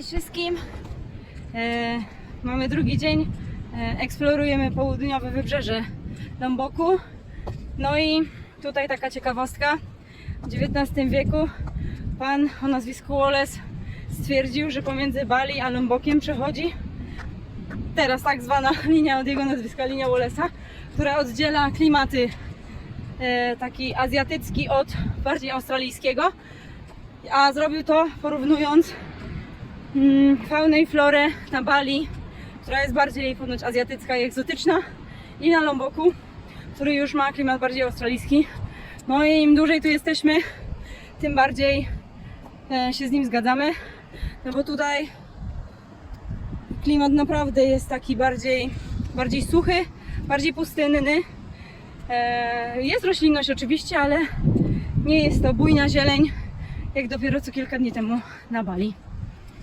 Cześć wszystkim. E, mamy drugi dzień. E, eksplorujemy południowe wybrzeże Lomboku. No i tutaj taka ciekawostka. W XIX wieku pan o nazwisku Wallace stwierdził, że pomiędzy Bali a Lombokiem przechodzi teraz tak zwana linia od jego nazwiska, linia Wallace'a, która oddziela klimaty e, taki azjatycki od bardziej australijskiego. A zrobił to porównując faunę i florę na Bali, która jest bardziej ponoć azjatycka i egzotyczna, i na Lomboku, który już ma klimat bardziej australijski. No i im dłużej tu jesteśmy, tym bardziej e, się z nim zgadzamy, no bo tutaj klimat naprawdę jest taki bardziej, bardziej suchy, bardziej pustynny. E, Jest roślinność oczywiście, ale nie jest to bujna zieleń, jak dopiero co kilka dni temu na Bali.